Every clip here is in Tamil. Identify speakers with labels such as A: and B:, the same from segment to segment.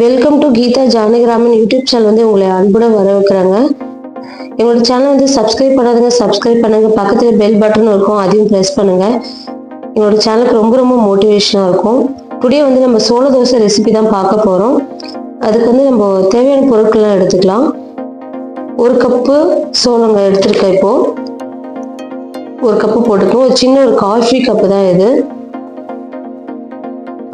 A: Welcome to Geetha Janakiraman YouTube channel வந்து உங்களை அன்புடன் வரவேற்கிறாங்க. எங்களோட சேனல் வந்து சப்ஸ்கிரைப் பண்ணாதுங்க சப்ஸ்கிரைப் பண்ணுங்க. பக்கத்தில் பெல் பட்டன் இருக்கும் அதையும் ப்ரெஸ் பண்ணுங்க. எங்களோட சேனலுக்கு ரொம்ப ரொம்ப மோட்டிவேஷனாக இருக்கும். டுடே வந்து நம்ம சோள தோசை ரெசிபி தான் பார்க்க போகிறோம் அதுக்கு வந்து நம்ம தேவையான பொருட்கள்லாம் எடுத்துக்கலாம். ஒரு கப்பு சோளங்க எடுத்துருக்கேன் இப்போ. ஒரு கப்பு போட்டுக்கணும் ஒரு சின்ன ஒரு காஃபி கப்பு தான் இது.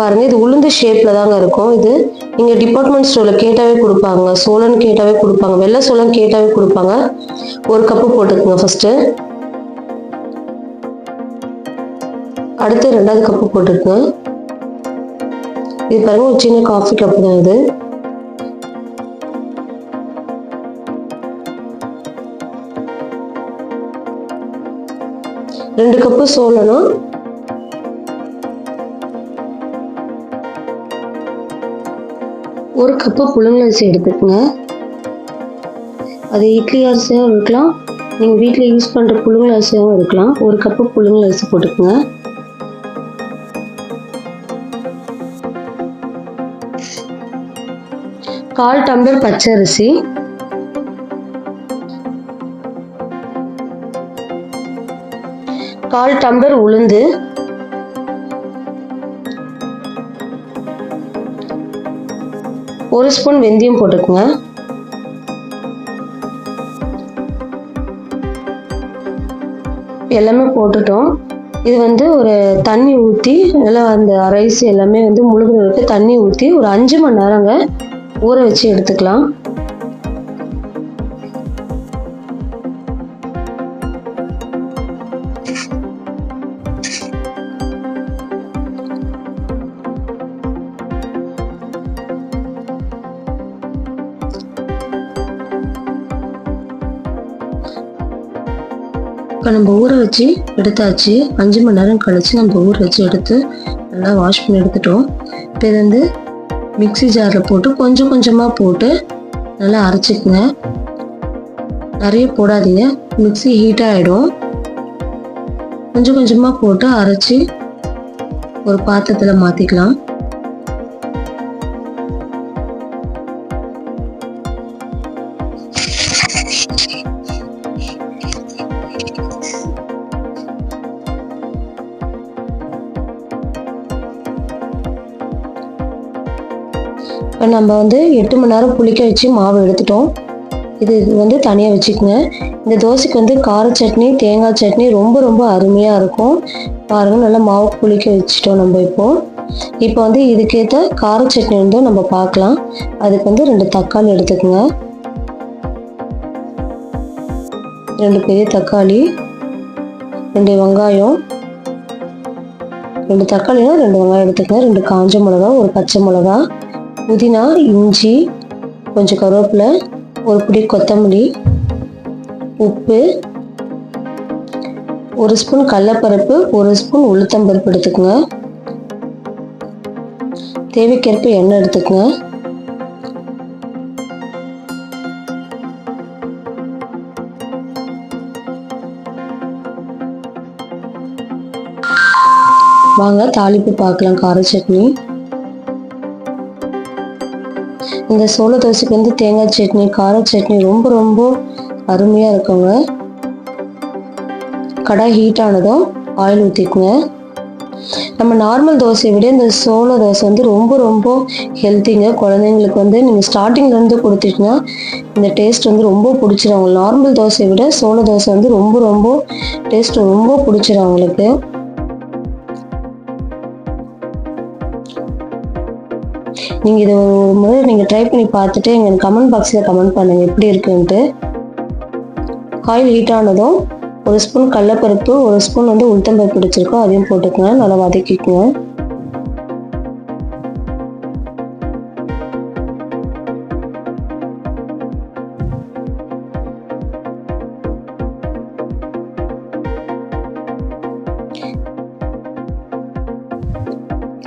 A: பாருங்க இது உளுந்து ஷேப்ல தாங்க இருக்கும். இது நீங்க டிபார்ட்மெண்ட் ஸ்டோர்ல கேட்டாவே கொடுப்பாங்க. சோளன் கேட்டாவே கொடுப்பாங்க. வெள்ளை சோளம் கேட்டாவே கொடுப்பாங்க. ஒரு கப்பு போட்டுக்கோங்க ஃபர்ஸ்ட் அடுத்து ரெண்டாவது கப்பு போட்டுக்கோங்க. இது பாருங்க ஒரு சின்ன காஃபி கப்பு தான் இது. ரெண்டு கப்பு சோளனம் ஒரு கப்பு புழுங்கலரிசி எடுத்துக்கோங்க. அது இட்லி அரிசியாகவும் இருக்கலாம். நீங்கள் வீட்டில் யூஸ் பண்ணுற புழுங்கல் அரிசியாகவும் இருக்கலாம். ஒரு கப்பு புழுங்கல் அரிசி போட்டுக்கோங்க. கால் டம்ளர் பச்சை அரிசி கால் டம்ளர் உளுந்து. ஒரு ஸ்பூன் வெந்தயம் போட்டுக்கோங்க. எல்லாமே போட்டுட்டோம். இது வந்து ஒரு தண்ணி ஊற்றி நல்லா அந்த ரைஸ் எல்லாமே வந்து முழுகிறதுக்கு தண்ணி ஊற்றி ஒரு அஞ்சு மணி நேரங்க ஊற வச்சு எடுத்துக்கலாம். இப்போ நம்ம ஊற வச்சு எடுத்தாச்சு. அஞ்சு மணி நேரம் கழித்து நம்ம ஊற வச்சு எடுத்து நல்லா வாஷ் பண்ணி எடுத்துட்டோம். இப்போ இதை வந்து மிக்ஸி ஜாரில் போட்டு கொஞ்சம் கொஞ்சமாக போட்டு நல்லா அரைச்சிக்குங்க. நிறைய போடாதீங்க. மிக்ஸி ஹீட் ஆகிடும் கொஞ்சம் கொஞ்சமாக போட்டு அரைச்சி ஒரு பாத்திரத்தில் மாற்றிக்கலாம் இப்போ நம்ம வந்து எட்டு மணி நேரம் புளிக்க வச்சு மாவு எடுத்துட்டோம். இது வந்து தனியாக வச்சுக்கோங்க. இந்த தோசைக்கு வந்து கார சட்னி தேங்காய் சட்னி ரொம்ப ரொம்ப அருமையாக இருக்கும். பாருங்கள் நல்லா மாவு புளிக்க வச்சுட்டோம் நம்ம இப்போ. இப்போ வந்து இதுக்கேற்ற கார சட்னி வந்து நம்ம பார்க்கலாம். அதுக்கு வந்து ரெண்டு தக்காளி எடுத்துக்கோங்க. ரெண்டு பெரிய தக்காளி ரெண்டு வெங்காயம். ரெண்டு தக்காளினா ரெண்டு வெங்காயம் எடுத்துக்கோங்க. ரெண்டு காஞ்ச மிளகா ஒரு பச்சை மிளகா புதினா இஞ்சி கொஞ்சம் கருவேப்பிலை ஒரு பிடி கொத்தமல்லி உப்பு ஒரு ஸ்பூன் கடலப்பருப்பு ஒரு ஸ்பூன் உளுத்தம்பருப்பு எடுத்துக்கோங்க. தேவைக்கேற்ப எண்ணெய் எடுத்துக்கோங்க. வாங்க தாளிப்பு பார்க்கலாம். கார சட்னி. இந்த சோள தோசைக்கு வந்து தேங்காய் சட்னி கார சட்னி ரொம்ப ரொம்ப அருமையாக இருக்குங்க. கடாய் ஹீட் ஆனதும் ஆயில் ஊற்றிக்குங்க நம்ம நார்மல் தோசையை விட இந்த சோள தோசை வந்து ரொம்ப ரொம்ப ஹெல்த்திங்க குழந்தைங்களுக்கு வந்து நீங்கள் ஸ்டார்டிங்லேருந்து கொடுத்துட்டீங்கன்னா இந்த டேஸ்ட் வந்து ரொம்ப பிடிச்சிரும். அவங்களுக்கு நார்மல் தோசையை விட சோள தோசை வந்து ரொம்ப ரொம்ப டேஸ்ட் ரொம்ப பிடிச்சிரும் அவங்களுக்கு. நீங்கள் இதை ஒரு முறை நீங்கள் ட்ரை பண்ணி பார்த்துட்டு எங்கள் கமெண்ட் பாக்ஸில் கமெண்ட் பண்ணுங்கள் எப்படி இருக்குன்ட்டு. ஆயில் ஹீட் ஆனதும் ஒரு ஸ்பூன் கடலப்பருப்பு ஒரு ஸ்பூன் வந்து உளுத்தம்பருப்பு பிடிச்சிருக்கோம் அதையும் போட்டுக்கோங்க. நல்லா வதக்கிக்குங்க.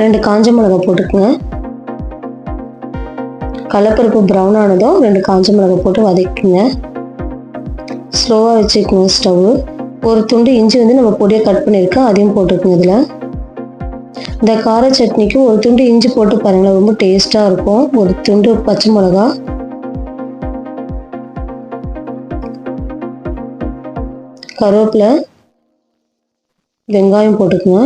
A: ரெண்டு காஞ்ச மிளகா போட்டுக்கோங்க. கடலப்பருப்பு ப்ரௌன் ஆனதும் ரெண்டு காஞ்ச மிளகா போட்டு வதக்கிங்க. ஸ்லோவாக வச்சுக்கோங்க ஸ்டவ்வு ஒரு துண்டு இஞ்சி வந்து நம்ம பொடியாக கட் பண்ணியிருக்கோம் அதையும் போட்டுக்கோங்க இதில். இந்த கார சட்னிக்கு ஒரு துண்டு இஞ்சி போட்டு பாருங்களேன் ரொம்ப டேஸ்ட்டாக இருக்கும். ஒரு துண்டு பச்சை மிளகா. கருவேப்பிலை வெங்காயம் போட்டுக்கோங்க.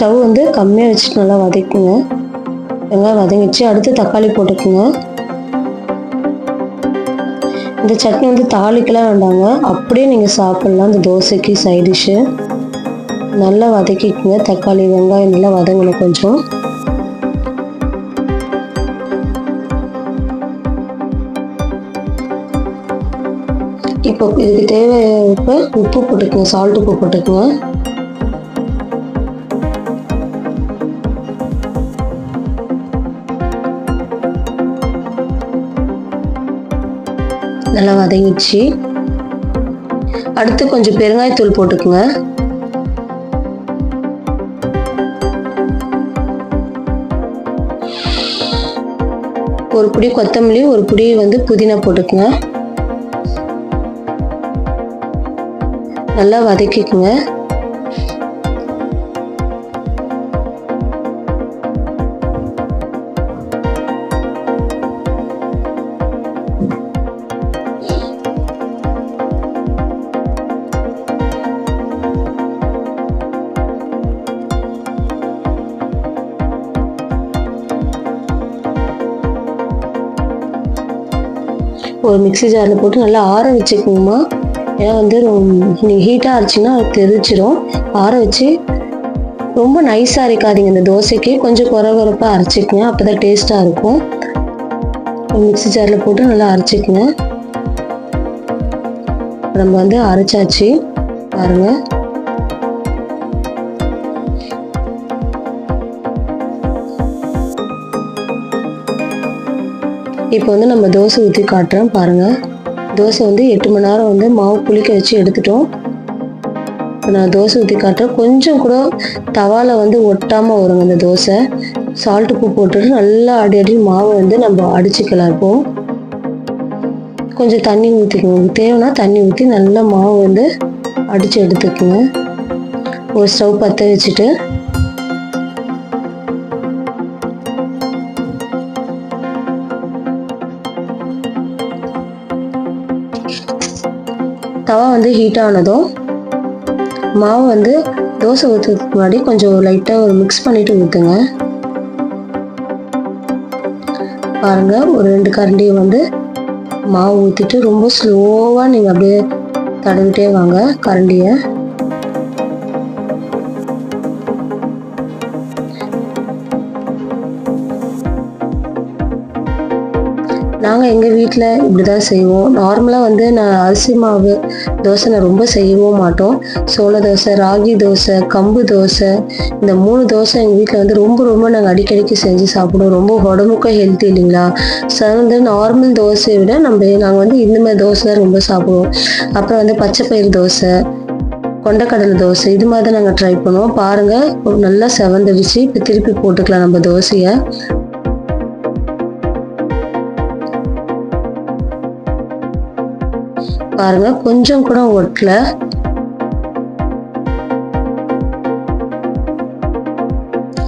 A: ஸ்டவ் வந்து கம்மியாக வச்சுட்டு நல்லா வதக்குங்க. வெங்காயம் வதங்கிச்சு அடுத்து தக்காளி போட்டுக்குங்க. இந்த சட்னி வந்து தாளிக்கெல்லாம் வேண்டாங்க. அப்படியே நீங்கள் சாப்பிட்லாம். இந்த தோசைக்கு சைட் டிஷ்ஷு நல்லா வதக்கிக்குங்க. தக்காளி வெங்காயம் நல்லா வதங்கணும் கொஞ்சம். இப்போ இதுக்கு தேவை உப்பு உப்பு போட்டுக்குங்க. சால்ட் உப்பு போட்டுக்குங்க. நல்லா வதங்கிடுச்சு அடுத்து கொஞ்சம் பெருங்காயத்தூள் போட்டுக்குங்க. ஒரு புடி கொத்தமல்லி ஒரு பிடி வந்து புதினா போட்டுக்குங்க. நல்லா வதக்கிக்குங்க. ஒரு மிக்ஸி ஜாரில் போட்டு நல்லா ஆற வச்சுக்கோங்கம்மா ஏன்னா வந்து நீங்கள் ஹீட்டாக அரைச்சிங்கன்னா அது தெரிச்சிடும் ஆற வச்சு ரொம்ப நைஸாக அரைக்காதீங்க இந்த தோசைக்கு. கொஞ்சம் குறை குறைப்பாக அரைச்சிக்கங்க அப்போ தான் டேஸ்ட்டாக இருக்கும். மிக்ஸி ஜாரில் போட்டு நல்லா அரைச்சிக்கங்க. நம்ம வந்து அரைச்சாச்சு. பாருங்கள் இப்போ வந்து நம்ம தோசை ஊற்றி காட்டுறோம். பாருங்கள் தோசை வந்து எட்டு மணி நேரம் வந்து மாவு புளிக்க வச்சு எடுத்துட்டோம். இப்போ நான் தோசை ஊற்றி காட்டுறேன். கொஞ்சம் கூட தவாவில் வந்து ஒட்டாமல் வருங்க இந்த தோசை. சால்ட் உப்பு போட்டுட்டு நல்லா அடி அடி மாவை வந்து நம்ம அடிச்சுக்கலாம் இப்போ கொஞ்சம் தண்ணி ஊற்றிக்கோங்க தேவைன்னா தண்ணி ஊற்றி நல்லா மாவு வந்து அடித்து எடுத்துக்கோங்க. ஒரு ஸ்டவ் பற்ற வச்சுட்டு தவா வந்து ஹீட் ஆனதும் மாவு வந்து தோசை ஊற்றுறதுக்கு முன்னாடி கொஞ்சம் லைட்டாக ஒரு மிக்ஸ் பண்ணிவிட்டு ஊற்றுங்க பாருங்கள் ஒரு ரெண்டு கரண்டியை வந்து மாவு ஊற்றிட்டு ரொம்ப ஸ்லோவாக நீங்கள் அப்படியே தடவிட்டே வாங்க கரண்டியை. நாங்கள் எங்கள் வீட்டில் இப்படி தான் செய்வோம் நார்மலாக வந்து நான் அரிசி மாவு தோசை நான் ரொம்ப செய்யவும் மாட்டோம். சோள தோசை ராகி தோசை கம்பு தோசை இந்த மூணு தோசை எங்கள் வீட்டில் வந்து ரொம்ப ரொம்ப நாங்கள் அடிக்கடிக்கு செஞ்சு சாப்பிடுவோம். ரொம்ப உடம்புக்கும் ஹெல்த்தி இல்லைங்களா? ஸோ நார்மல் தோசையை விட நம்ம நாங்கள் வந்து இந்த மாதிரி தோசை தான் ரொம்ப சாப்பிடுவோம். அப்புறம் வந்து பச்சை தோசை கொண்டக்கடலை தோசை இது மாதிரி தான் நாங்கள் ட்ரை பண்ணுவோம். பாருங்கள் நல்லா செவந்துடுச்சு இப்போ திருப்பி போட்டுக்கலாம் நம்ம தோசையை. பாருங்க கொஞ்சம் கூட ஒட்டல.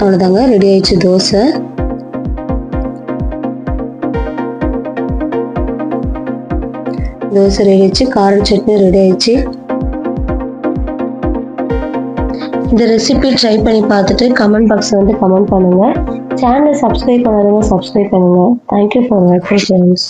A: அவ்வளோதாங்க ரெடி ஆயிடுச்சு தோசை. தோசை ரெடி ஆயிடுச்சு கார சட்னி ரெடி ஆயிடுச்சு. இந்த ரெசிபி ட்ரை பண்ணி பார்த்துட்டு கமெண்ட் பாக்ஸில் வந்து கமெண்ட் பண்ணுங்கள் சேனலை சப்ஸ்கிரைப் பண்ணாதவங்க சப்ஸ்கிரைப் பண்ணுங்கள் தேங்க்யூ ஃபார் வாட்சிங் ஃப்ரெண்ட்ஸ்